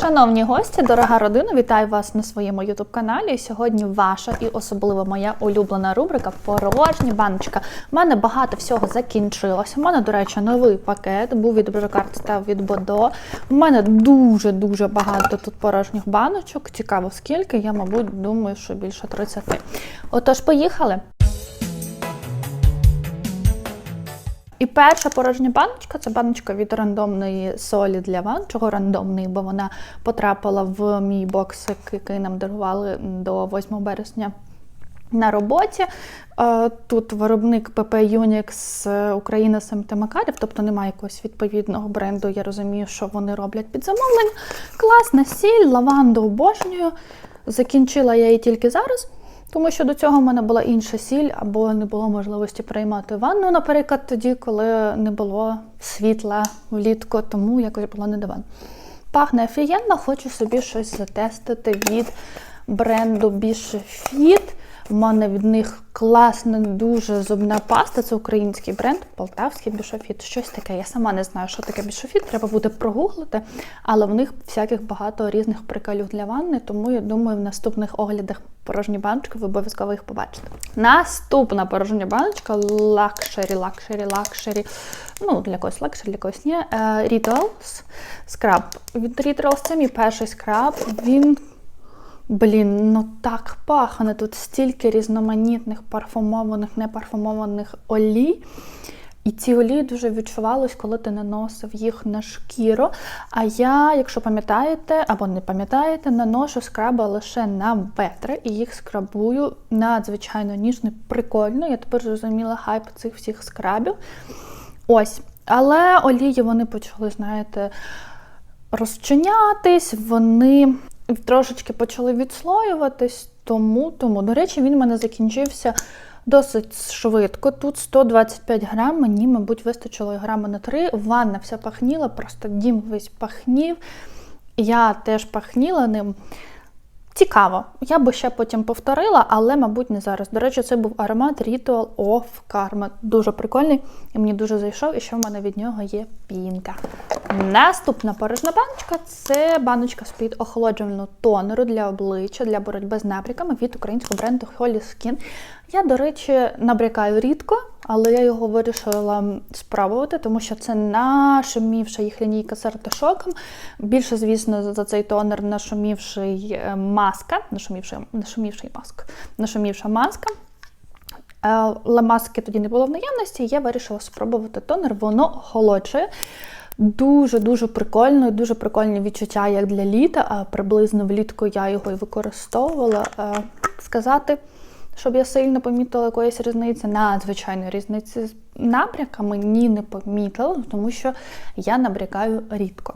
Шановні гості, дорога родина, вітаю вас на своєму ютуб-каналі. Сьогодні ваша і особливо моя улюблена рубрика Порожні баночка. У мене багато всього закінчилося. У мене, до речі, новий пакет був від Брокарт, став від Бодо. У мене дуже-дуже багато тут порожніх баночок. Цікаво, скільки. Я, мабуть, думаю, що більше 30. Отож, поїхали. І перша порожня баночка це баночка від рандомної солі для ван. Чого рандомної, бо вона потрапила в мій боксик, який нам дарували до 8 березня. На роботі Е, тут виробник ПП Unix з України СМТ Макарів, тобто немає якогось відповідного бренду. Я розумію, що вони роблять під замовлення. Класна сіль, лаванду обожнюю. Закінчила я її тільки зараз. Тому що до цього в мене була інша сіль, або не було можливості приймати ванну, наприклад, тоді, коли не було світла влітку, тому якось було не до ванн. Пахне офігенно, хочу собі щось затестити від бренду більше У мене від них класна, дуже зубна паста. Це український бренд, полтавський бішофіт. Щось таке. Я сама не знаю, що таке бішофіт, треба буде прогуглити, але в них всяких багато різних приколів для ванни, тому я думаю, в наступних оглядах порожні баночки ви обов'язково їх побачите. Наступна порожня баночка лакшері, лакшері, лакшері. Ну, для когось лакшері, для когось ні. Е, скраб. Від Rituals це мій перший скраб. Він. Блін, ну так пахне. Тут стільки різноманітних парфумованих, непарфумованих олій. І ці олії дуже відчувались, коли ти наносив їх на шкіру. А я, якщо пам'ятаєте або не пам'ятаєте, наношу скраби лише на ветри і їх скрабую надзвичайно ніжно, прикольно. Я тепер зрозуміла хайп цих всіх скрабів. Ось. Але олії вони почали, знаєте, розчинятись, вони трошечки почали відслоюватись, тому, тому. До речі, він в мене закінчився досить швидко. Тут 125 грам, мені, мабуть, вистачило грама на 3. Ванна вся пахніла, просто дім весь пахнів. Я теж пахніла ним. Цікаво, я би ще потім повторила, але, мабуть, не зараз. До речі, це був аромат Ritual of Karma. Дуже прикольний і мені дуже зайшов, і ще в мене від нього є пінка. Наступна порожна баночка це баночка з-під охолоджувального тонеру для обличчя для боротьби з набряками від українського бренду Holy Skin. Я, до речі, набрякаю рідко, але я його вирішила спробувати, тому що це нашумівша їх лінійка з артишоком. Більше, звісно, за цей тонер нашумівший е, маска, нашумівший, нашумівший маск, нашумівша маска. Е, але маски тоді не було в наявності, і я вирішила спробувати тонер, воно охолоджує. Дуже-дуже прикольно, дуже прикольні відчуття, як для літа, а приблизно влітку я його і використовувала. Е, сказати щоб я сильно помітила якоїсь різниці, надзвичайно різниці з набряками ні не помітила, тому що я набрякаю рідко.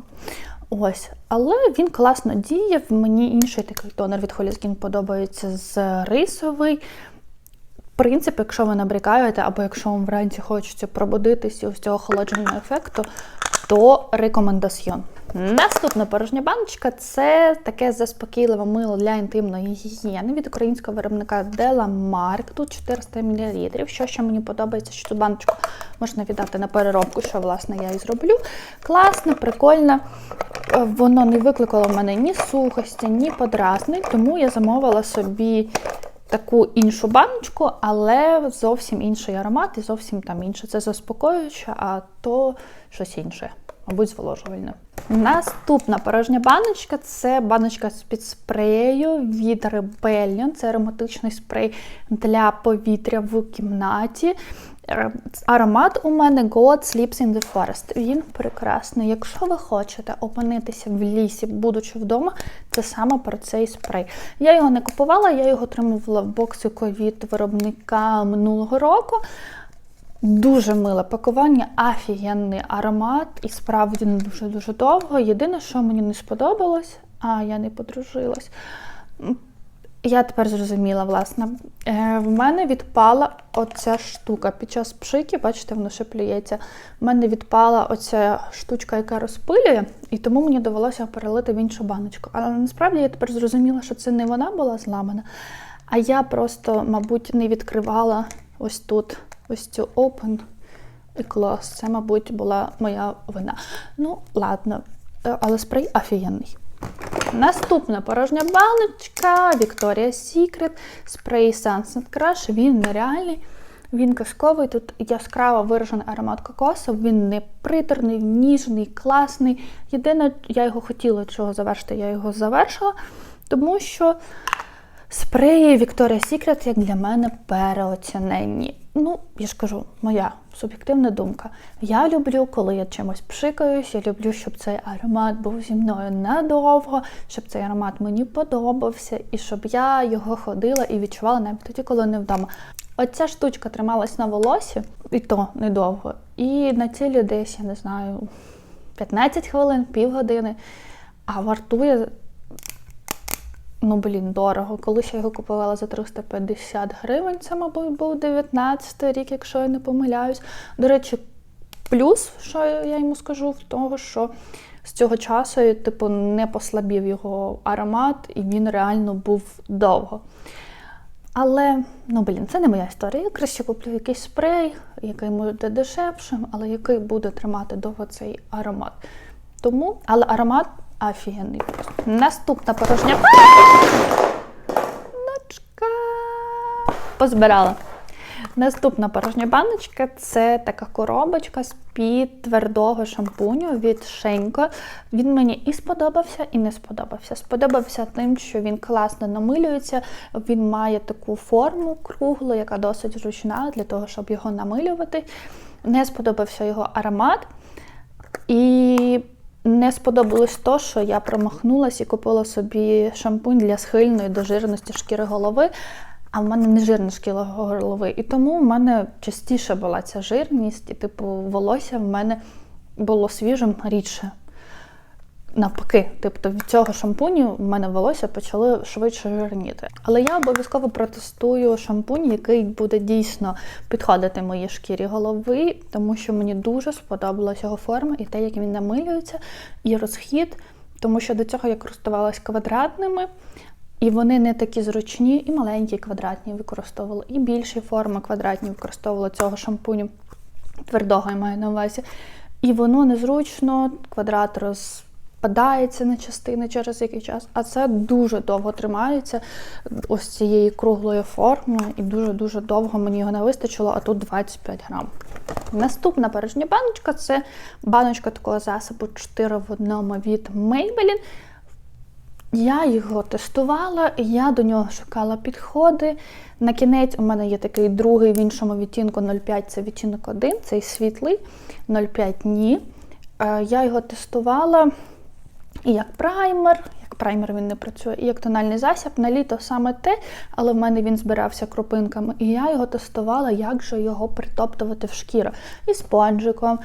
Ось, але він класно діє. Мені інший такий тонер від Холізкін подобається з рисовий. В принципі, якщо ви набрякаєте, або якщо вам вранці хочеться пробудитися ось цього охолодженого ефекту, то рекомендаціон. Наступна порожня баночка це таке заспокійливе мило для інтимної гігієни від українського виробника Delamark. Тут 400 мл. Що ще мені подобається, що цю баночку можна віддати на переробку, що, власне, я і зроблю. Класне, прикольне. Воно не викликало в мене ні сухості, ні подразнень, тому я замовила собі. Таку іншу баночку, але зовсім інший аромат і зовсім там інше. Це заспокоююче, а то щось інше мабуть, зволожувальне. Наступна порожня баночка це баночка з-під спрею від Rebellion. Це ароматичний спрей для повітря в кімнаті. Е, аромат у мене God Sleeps in the Forest. Він прекрасний. Якщо ви хочете опинитися в лісі, будучи вдома, це саме про цей спрей. Я його не купувала, я його отримувала в боксику від виробника минулого року. Дуже миле пакування, офігенний аромат, і справді не дуже-дуже довго. Єдине, що мені не сподобалось, а я не подружилась. Я тепер зрозуміла, власне, е, в мене відпала оця штука. Під час пшики, бачите, воно ще плюється. В мене відпала оця штучка, яка розпилює, і тому мені довелося перелити в іншу баночку. Але насправді я тепер зрозуміла, що це не вона була зламана, а я просто, мабуть, не відкривала ось тут ось цю Open і клас. Це, мабуть, була моя вина. Ну, ладно, е, але спрей офігенний. Наступна порожня баночка Victoria's Secret спрей Sunset Crush. Він нереальний. Він казковий, тут яскраво виражений аромат кокосу, він не приторний, ніжний, класний. Єдине, я його хотіла чого завершити, я його завершила, тому що спреї Victoria's Secret, як для мене, переоціненні. Ну, я ж кажу, моя суб'єктивна думка. Я люблю, коли я чимось пшикаюсь, я люблю, щоб цей аромат був зі мною надовго, щоб цей аромат мені подобався, і щоб я його ходила і відчувала навіть тоді, коли не вдома. Оця штучка трималась на волосі, і то недовго. І на тілі десь, я не знаю, 15 хвилин, півгодини, а вартує Ну, блін, дорого. Колись я його купувала за 350 гривень, це, мабуть, був 19 рік, якщо я не помиляюсь. До речі, плюс, що я йому скажу, в того, що з цього часу, типу, не послабів його аромат, і він реально був довго. Але, ну блін, це не моя історія. Я краще куплю якийсь спрей, який буде дешевшим, але який буде тримати довго цей аромат. Тому, але аромат офігенний. Наступна порожня. Баночка. Позбирала. Наступна порожня баночка це така коробочка з-під твердого шампуню від Шенько. Він мені і сподобався, і не сподобався. Сподобався тим, що він класно намилюється, він має таку форму круглу, яка досить зручна для того, щоб його намилювати. Не сподобався його аромат. І не сподобалось то, що я промахнулась і купила собі шампунь для схильної до жирності шкіри голови. А в мене не жирна шкіра голови. І тому в мене частіше була ця жирність, і типу волосся в мене було свіжим рідше. Навпаки, тобто від цього шампуню в мене волосся почало швидше жирніти. Але я обов'язково протестую шампунь, який буде дійсно підходити моїй шкірі голови, тому що мені дуже сподобалася його форма і те, як він намилюється, і розхід, тому що до цього я користувалась квадратними. І вони не такі зручні, і маленькі квадратні використовували, і більші форми квадратні використовували цього шампуню твердого я маю на увазі. І воно незручно, квадрат розпадається на частини через який час, а це дуже довго тримається ось цієї круглої форми, і дуже-дуже довго мені його не вистачило, а тут 25 грам. Наступна порожня баночка це баночка такого засобу 4 в одному від Maybelline. Я його тестувала, я до нього шукала підходи. На кінець у мене є такий другий в іншому відтінку 0,5 це відтінок 1, цей світлий, 0,5 ні. Е, Я його тестувала і як праймер, як праймер він не працює, і як тональний засіб на літо саме те, але в мене він збирався кропинками. І я його тестувала, як же його притоптувати в шкіру. І спонжиком,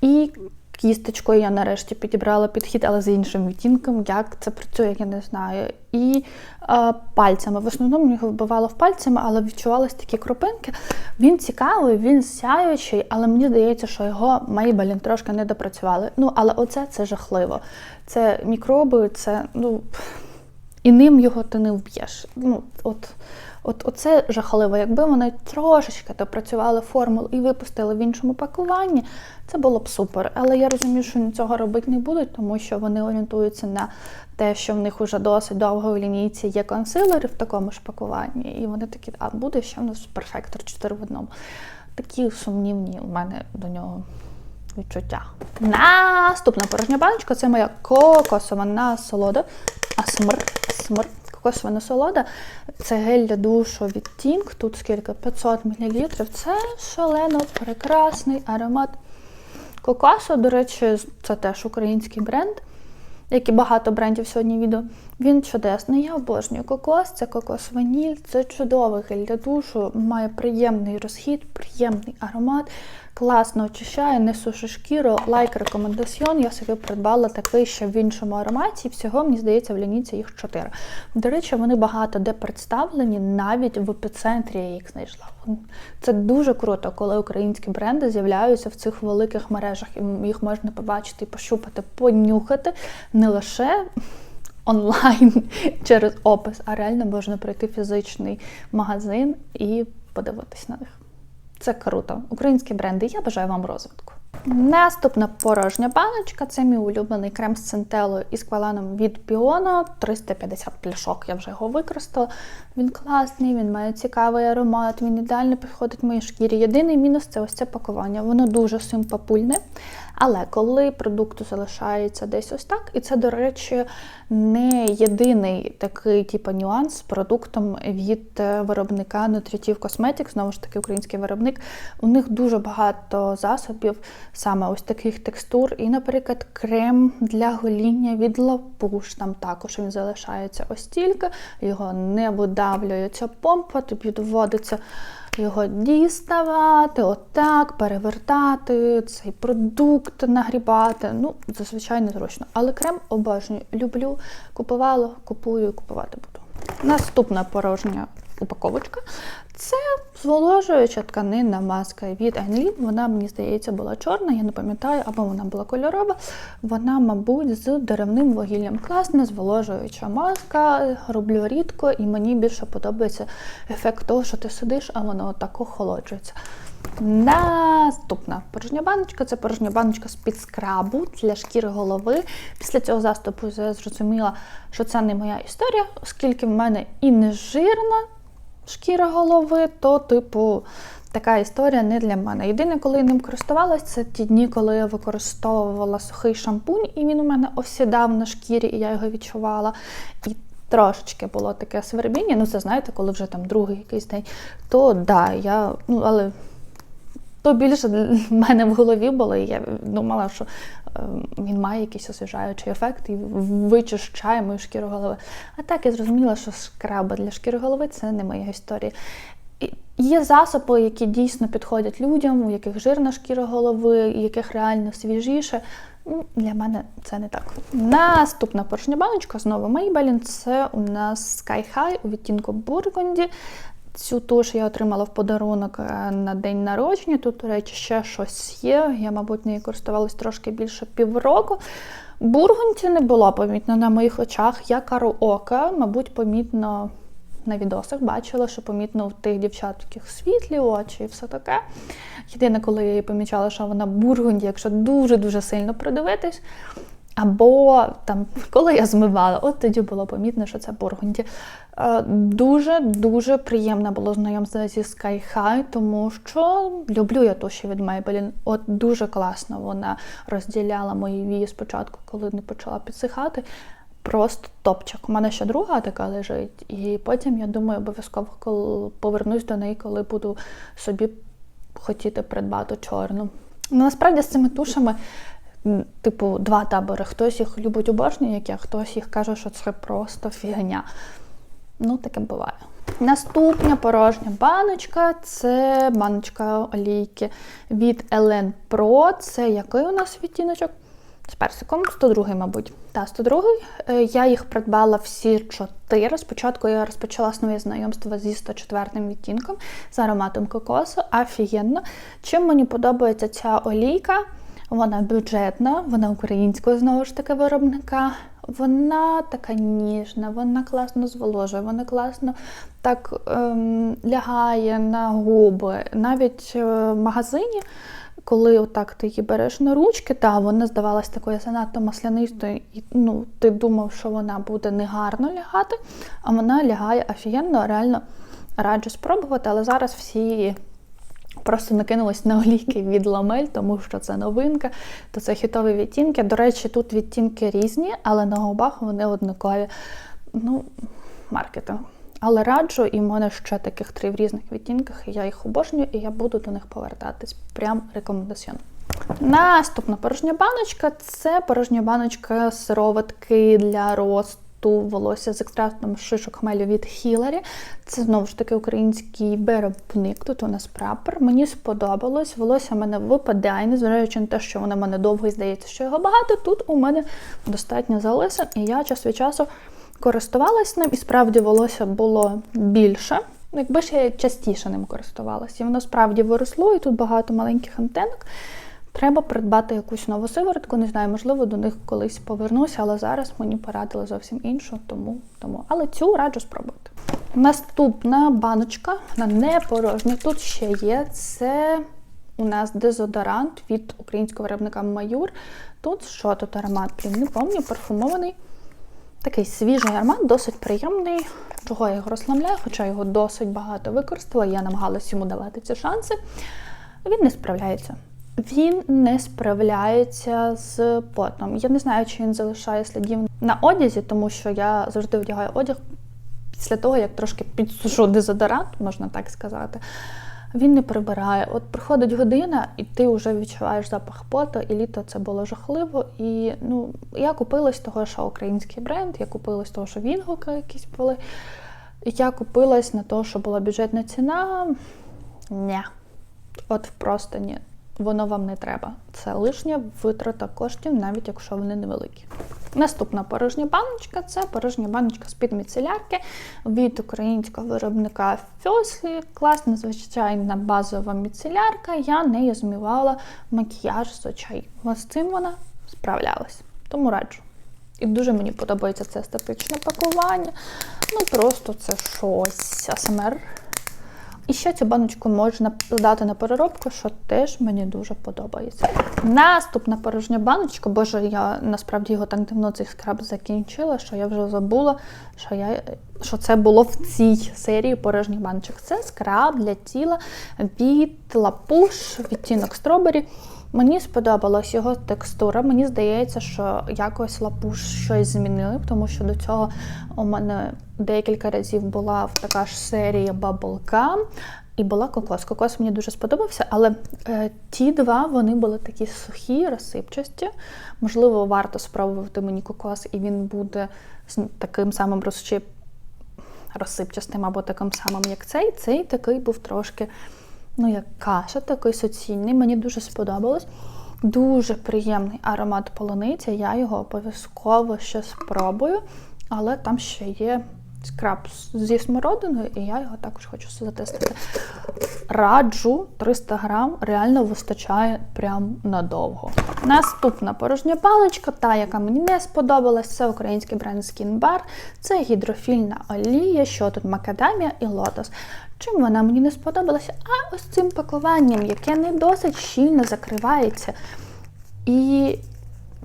і кісточкою я нарешті підібрала підхід, але з іншим відтінком, як це працює, я не знаю. І е, пальцями. В основному його вбивало в пальцями, але відчувалися такі кропинки. Він цікавий, він сяючий, але мені здається, що його Maybelline трошки не допрацювали. Ну, але оце це жахливо. Це мікроби, це ну. І ним його ти не вб'єш. Ну, от, от, Оце жахливо. Якби вони трошечки допрацювали формулу і випустили в іншому пакуванні, це було б супер. Але я розумію, що цього робити не будуть, тому що вони орієнтуються на те, що в них вже досить довго в лінійці є консилери в такому ж пакуванні. І вони такі, а буде ще в нас перфектор 4 в одному. Такі сумнівні у мене до нього відчуття. Наступна порожня баночка це моя кокосова насолода. А Асмр, асмр, кокосова насолода. Це гель для душу від Tink. Тут скільки 500 мл. Це шалено прекрасний аромат кокосу. До речі, це теж український бренд. Як і багато брендів сьогодні відео. Він чудесний. Я обожнюю кокос, це кокос ваніль, це чудовий гель для душу, має приємний розхід, приємний аромат, класно очищає, не сушить шкіру. Лайк рекомендаціон. Я собі придбала такий ще в іншому ароматі. Всього, мені здається, в лінійці їх чотири. До речі, вони багато де представлені, навіть в епіцентрі я їх знайшла. Це дуже круто, коли українські бренди з'являються в цих великих мережах, і їх можна побачити, пощупати, понюхати не лише онлайн через опис, а реально можна пройти фізичний магазин і подивитись на них. Це круто. Українські бренди. Я бажаю вам розвитку. Наступна порожня баночка це мій улюблений крем з центелою і з від Піона. 350 пляшок. Я вже його використала. Він класний, він має цікавий аромат, він ідеально підходить моїй шкірі. Єдиний мінус це ось це пакування. Воно дуже симпапульне. Але коли продукт залишається десь ось так, і це, до речі, не єдиний такий типу, нюанс з продуктом від е, виробника Nutritive Cosmetics, знову ж таки, український виробник. У них дуже багато засобів, саме ось таких текстур. І, наприклад, крем для гоління від лапуш. Там також він залишається ось стільки, його не видавлюється помпа, тобі доводиться його діставати, отак, перевертати, цей продукт нагрібати. Ну, зазвичай незручно. Але крем обожнюю. Люблю, купувала, купую купувати буду. Наступна порожня упаковочка. Це зволожуюча тканинна маска від Анлі. Вона, мені здається, була чорна, я не пам'ятаю, або вона була кольорова. Вона, мабуть, з деревним вугіллям. Класна, зволожуюча маска. Роблю рідко, і мені більше подобається ефект того, що ти сидиш, а воно так охолоджується. Наступна порожня баночка це порожня баночка з-під скрабу для шкіри голови. Після цього заступу я зрозуміла, що це не моя історія, оскільки в мене і не жирна шкіра голови, то, типу, така історія не для мене. Єдине, коли я ним користувалася, це ті дні, коли я використовувала сухий шампунь, і він у мене осідав на шкірі, і я його відчувала. І Трошечки було таке свербіння, ну це знаєте, коли вже там другий якийсь день, то да, я, ну але то більше в мене в голові було, і я думала, що е, він має якийсь освіжаючий ефект і вичищає мою шкіру голови. А так я зрозуміла, що скраба для шкіри голови це не моя історія. Є засоби, які дійсно підходять людям, у яких жирна шкіра голови, яких реально свіжіше. Ну, Для мене це не так. Наступна порожня баночка знову Maybelline. Це у нас Sky High у відтінку Бургунді. Цю туш я отримала в подарунок е, на день народження. Тут, до речі, ще щось є. Я, мабуть, нею користувалась трошки більше півроку. Бургунці не було помітно на моїх очах. Я кару ока, мабуть, помітно на відосах бачила, що помітно в тих дівчат таких світлі очі і все таке. Єдине, коли я її помічала, що вона бургунді, якщо дуже-дуже сильно придивитись. Або там, коли я змивала, от тоді було помітно, що це бургунді. Дуже-дуже приємно було знайомство зі Sky High, тому що люблю я туші від Maybelline. От дуже класно вона розділяла мої вії спочатку, коли не почала підсихати. Просто топчик. У мене ще друга така лежить, і потім, я думаю, обов'язково повернусь до неї, коли буду собі хотіти придбати чорну. Ну, Насправді з цими тушами типу, два табори. Хтось їх любить обожнює, я, хтось їх каже, що це просто фігня. Ну, таке буває. Наступна порожня баночка це баночка олійки від Elen Pro. Це який у нас відтіночок? З персиком, 102, мабуть. Та, 102. Е, я їх придбала всі чотири. Спочатку я розпочала своє знайомство зі 104 відтінком з ароматом кокосу. Офігенно. Чим мені подобається ця олійка? Вона бюджетна, вона українського знову ж таки виробника. Вона така ніжна, вона класно зволожує, вона класно так ем, лягає на губи. Навіть е, в магазині, коли отак ти її береш на ручки, та вона здавалася такою занадто маслянистою, і ну, ти думав, що вона буде негарно лягати, а вона лягає офігенно, реально раджу спробувати, але зараз всі. Просто накинулась на олійки від ламель, тому що це новинка, то це хітові відтінки. До речі, тут відтінки різні, але на губах вони однакові. Ну, маркетинг. Але раджу, і в мене ще таких три в різних відтінках, і я їх обожнюю, і я буду до них повертатись. Прям рекомендаціон. Наступна порожня баночка це порожня баночка сироватки для росту ту волосся з екстрактом шишок хмелю від Хіларі. Це знову ж таки український виробник. Тут у нас прапор. Мені сподобалось. Волосся в мене випадає, незважаючи на те, що воно в мене довго і здається, що його багато. Тут у мене достатньо залисин, і я час від часу користувалась ним, і справді волосся було більше. Якби ж я частіше ним користувалася. І воно справді виросло, і тут багато маленьких антенок. Треба придбати якусь нову сиворотку, не знаю, можливо, до них колись повернуся, але зараз мені порадили зовсім іншу, тому. тому. Але цю раджу спробувати. Наступна баночка, вона не порожня, тут ще є. Це у нас дезодорант від українського виробника Маюр. Тут що тут аромат? Блін, не пам'ятаю, парфумований. Такий свіжий аромат, досить приємний. Чого я його розслабляю, хоча його досить багато використала. Я намагалась йому давати ці шанси. Він не справляється. Він не справляється з потом. Я не знаю, чи він залишає слідів на одязі, тому що я завжди вдягаю одяг після того, як трошки підсушу дезодорант, можна так сказати. Він не прибирає. От приходить година, і ти вже відчуваєш запах поту, і літо це було жахливо. І ну, я купилась того, що український бренд, я купилась того, що відгуки якісь були. Я купилась на те, що була бюджетна ціна. Ні. От просто ні. Воно вам не треба. Це лишня витрата коштів, навіть якщо вони невеликі. Наступна порожня баночка це порожня баночка з-під міцелярки від українського виробника Фьослі. Класна, звичайна базова міцелярка. Я нею змивала макіяж з очей. Ось з цим вона справлялась. Тому раджу. І дуже мені подобається це естетичне пакування. Ну просто це щось АСМР. І ще цю баночку можна здати на переробку, що теж мені дуже подобається. Наступна порожня баночка, боже, я насправді його так давно цей скраб закінчила, що я вже забула, що я, що це було в цій серії порожніх баночок. Це скраб для тіла від лапуш, відтінок стробері. Мені сподобалась його текстура. Мені здається, що якось лапуш щось змінили, тому що до цього у мене декілька разів була в така ж серія Gum і була кокос. Кокос мені дуже сподобався, але е, ті два вони були такі сухі, розсипчасті. Можливо, варто спробувати мені кокос, і він буде з таким самим розчип... розсипчастим або таким самим, як цей. Цей такий був трошки ну, як каша, такий суцільний. Мені дуже сподобалось. Дуже приємний аромат полуниці. Я його обов'язково ще спробую, але там ще є скраб зі смородиною, і я його також хочу затестити. Раджу 300 грам, реально вистачає прям надовго. Наступна порожня паличка, та, яка мені не сподобалась, це український бренд Skin Bar. Це гідрофільна олія, що тут макадамія і лотос. Чим вона мені не сподобалася? А ось цим пакуванням, яке не досить щільно закривається. І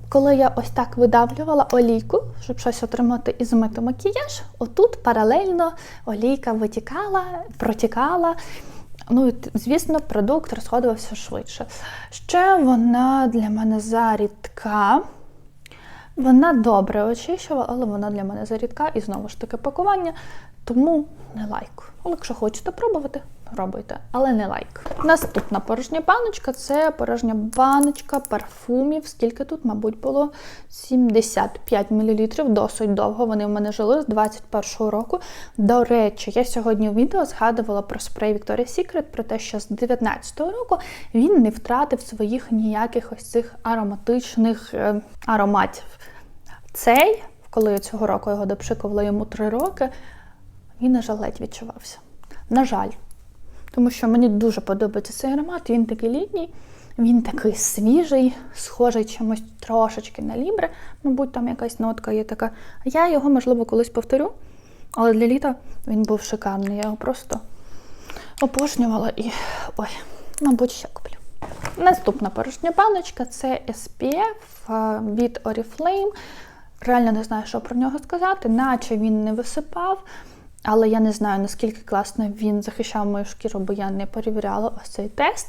коли я ось так видавлювала олійку, щоб щось отримати і змити макіяж, отут паралельно олійка витікала, протікала. Ну, і, звісно, продукт розходувався швидше. Ще вона для мене зарідка. Вона добре очищувала, але вона для мене зарідка. І знову ж таки пакування, тому не лайк. Але якщо хочете пробувати, пробуйте, але не лайк. Наступна порожня баночка це порожня баночка парфумів. Скільки тут, мабуть, було 75 мл. Досить довго вони в мене жили з 21-го року. До речі, я сьогодні у відео згадувала про спрей Victoria's Secret, про те, що з 19-го року він не втратив своїх ніяких ось цих ароматичних е, ароматів. Цей, коли я цього року його допшикувала йому 3 роки, він, на жаль, ледь відчувався. На жаль. Тому що мені дуже подобається цей аромат, він такий літній, він такий свіжий, схожий чимось трошечки на лібре. Мабуть, там якась нотка є така. Я його, можливо, колись повторю, але для літа він був шикарний. Я його просто обожнювала і ой, мабуть, ще куплю. Наступна порожня баночка це SPF е, від Oriflame. Реально не знаю, що про нього сказати, наче він не висипав. Але я не знаю, наскільки класно він захищав мою шкіру, бо я не перевіряла ось цей тест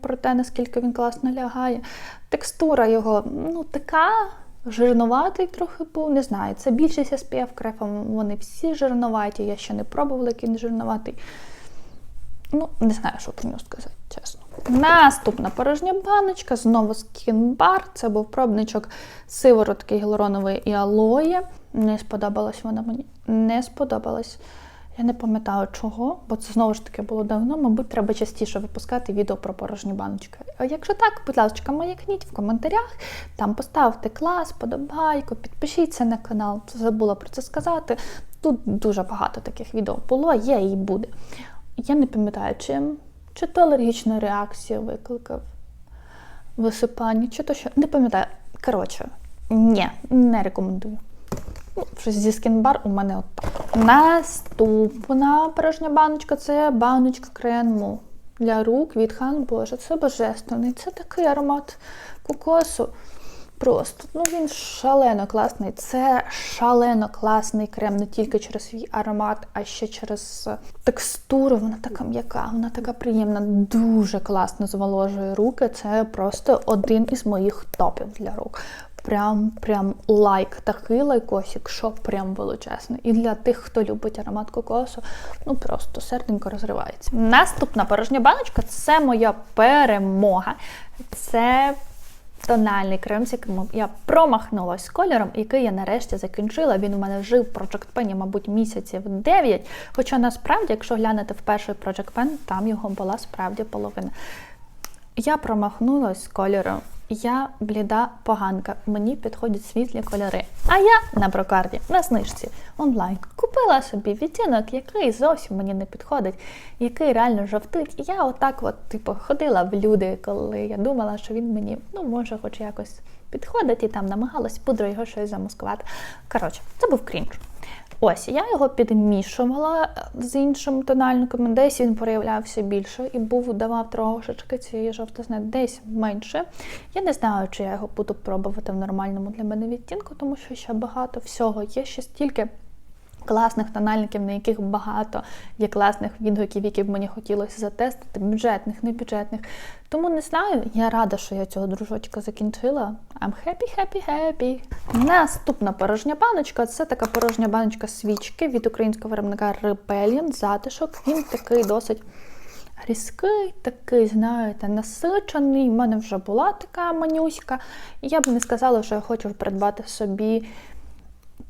про те, наскільки він класно лягає. Текстура його ну, така жирнуватий трохи був. Не знаю, це більшість SPF крефом, вони всі жирноваті. Я ще не пробувала, який він жирноватий. Ну, не знаю, що про нього сказати, чесно. Наступна порожня баночка, знову Bar. Це був пробничок сиворотки гіалуронової і алої. Не сподобалась вона мені. Не сподобалась. Я не пам'ятаю чого, бо це знову ж таки було давно. Мабуть, треба частіше випускати відео про порожні баночки. А якщо так, будь ласка, маякніть в коментарях, там поставте клас, подобайку, підпишіться на канал. Забула про це сказати. Тут дуже багато таких відео було, є і буде. Я не пам'ятаю, чим. Чи то алергічна реакція викликав висипання, чи то що. Не пам'ятаю. Коротше, ні, не рекомендую. Ну, щось зі скінбар у мене отак. Наступна порожня баночка це баночка крему для рук від Хан Боже. Це божественний. Це такий аромат кокосу. Просто ну він шалено класний. Це шалено класний крем не тільки через свій аромат, а ще через е, текстуру. Вона така м'яка, вона така приємна, дуже класно зволожує руки. Це просто один із моїх топів для рук. Прям прям лайк, такий лайкосик, що прям величезний. І для тих, хто любить аромат кокосу, ну просто серденько розривається. Наступна порожня баночка це моя перемога. Це тональний крем, з яким я промахнулась кольором, який я нарешті закінчила. Він у мене жив в Project Pen, мабуть, місяців 9. Хоча насправді, якщо глянути в перший Project Pen, там його була справді половина. Я промахнулась кольором. Я бліда поганка, мені підходять світлі кольори. А я на прокарді, на знижці онлайн купила собі відтінок, який зовсім мені не підходить, який реально жовтить. І я отак, от, типу, ходила в люди, коли я думала, що він мені ну, може хоч якось підходить, і там намагалась пудрою його щось замаскувати. Коротше, це був крінж. Ось, я його підмішувала з іншим тональником, десь він проявлявся більше і був давав трошечки цієї жовтизни, десь менше. Я не знаю, чи я його буду пробувати в нормальному для мене відтінку, тому що ще багато всього. Є ще стільки класних тональників, на яких багато є класних відгуків, які б мені хотілося затестити, бюджетних, не бюджетних. Тому не знаю, я рада, що я цього дружочка закінчила. I'm happy, happy, happy. Наступна порожня баночка це така порожня баночка свічки від українського виробника Rebellion, затишок. Він такий досить. Різкий, такий, знаєте, насичений. У мене вже була така манюська. І я б не сказала, що я хочу придбати собі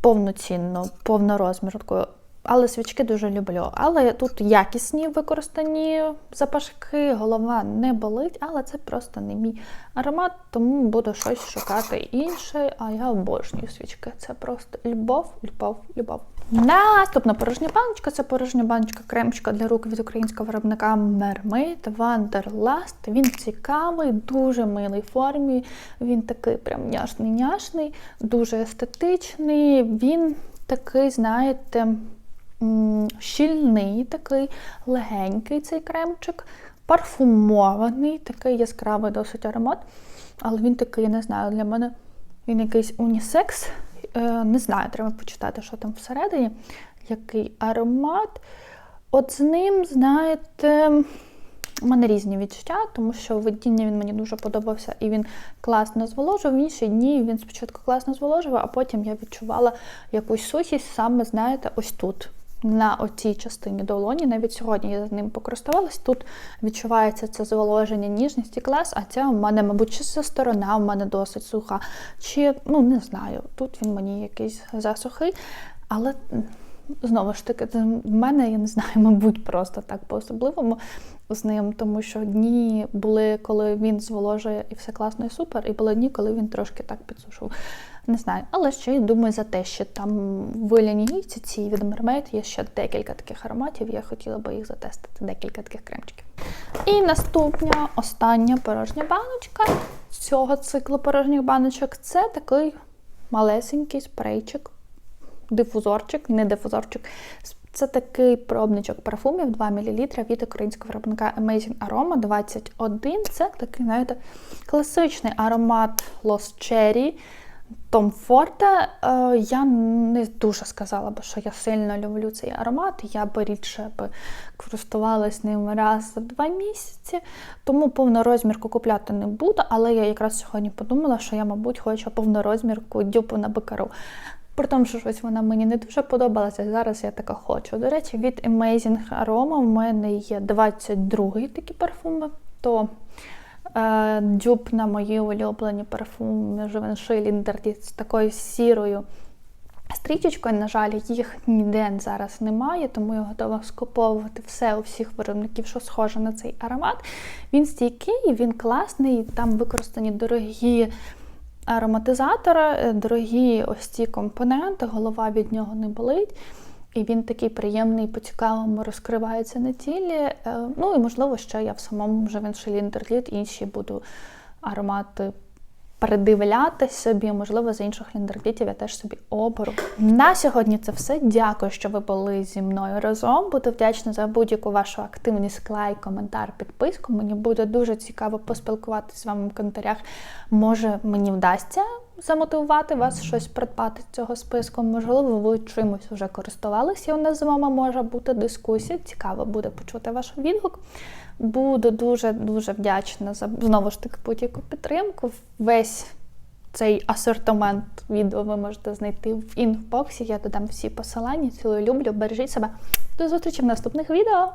повноцінну, повнорозмірку. Але свічки дуже люблю. Але тут якісні використані запашки, голова не болить, але це просто не мій аромат, тому буду щось шукати інше. А я обожнюю свічки. Це просто любов, любов, любов. Наступна порожня баночка це порожня баночка кремчика для рук від українського виробника Mermaid Wanderlust. Він цікавий, дуже милий в формі. Він такий прям няшний-няшний, дуже естетичний. Він такий, знаєте, щільний, такий легенький цей кремчик, парфумований, такий яскравий досить аромат. Але він такий, не знаю, для мене він якийсь унісекс. Е, не знаю, треба почитати, що там всередині, який аромат. От з ним, знаєте, у мене різні відчуття, тому що видіння він мені дуже подобався і він класно зволожив. В інші дні він спочатку класно зволожив, а потім я відчувала якусь сухість саме, знаєте, ось тут. На оцій частині долоні, навіть сьогодні я ним покористувалась. Тут відчувається це зволоження, ніжність і клас, а ця у мене, мабуть, чи ця сторона у мене досить суха, чи ну не знаю, тут він мені якийсь засухий, але знову ж таки, в мене, я не знаю, мабуть, просто так по-особливому з ним, тому що дні були, коли він зволожує і все класно і супер, і були дні, коли він трошки так підсушив. Не знаю, але ще я думаю за те, що там в лінійці ці від Mermaid є ще декілька таких ароматів, я хотіла би їх затестити, декілька таких кремчиків. І наступня, остання порожня баночка цього циклу порожніх баночок це такий малесенький спрейчик, дифузорчик, не дифузорчик. Це такий пробничок парфумів 2 мл від українського виробника Amazing Aroma 21. Це такий, знаєте, класичний аромат Lost Cherry. Tom Ford. Е, я не дуже сказала би, що я сильно люблю цей аромат. Я би рідше би користувалась ним раз за два місяці, тому повнорозмірку купляти не буду, але я якраз сьогодні подумала, що я, мабуть, хочу повнорозмірку дюпу на бекару. При тому, що щось вона мені не дуже подобалася, зараз я така хочу. До речі, від Amazing Aroma в мене є 22-й такі парфуми, то дюб на мої улюблені парфуми Givenchy Linderdi з такою сірою стрічечкою. На жаль, їх ніде зараз немає, тому я готова скуповувати все у всіх виробників, що схоже на цей аромат. Він стійкий, він класний, там використані дорогі ароматизатора, е, дорогі ось ці компоненти, голова від нього не болить. І він такий приємний, по-цікавому розкривається на тілі. Е, ну і, можливо, ще я в самому вже Веншелін Дерліт інші буду аромати передивлятись собі. Можливо, з інших ліндердітів я теж собі оберу. На сьогодні це все. Дякую, що ви були зі мною разом. Буду вдячна за будь-яку вашу активність, лайк, коментар, підписку. Мені буде дуже цікаво поспілкуватися з вами в коментарях. Може, мені вдасться замотивувати вас щось придбати з цього списку. Можливо, ви чимось вже користувалися. У нас з вами може бути дискусія. Цікаво буде почути ваш відгук. Буду дуже дуже вдячна за знову ж таки будь-яку підтримку. Весь цей асортимент відео ви можете знайти в інфбоксі. Я додам всі посилання. Цілую люблю. Бережіть себе. До зустрічі в наступних відео.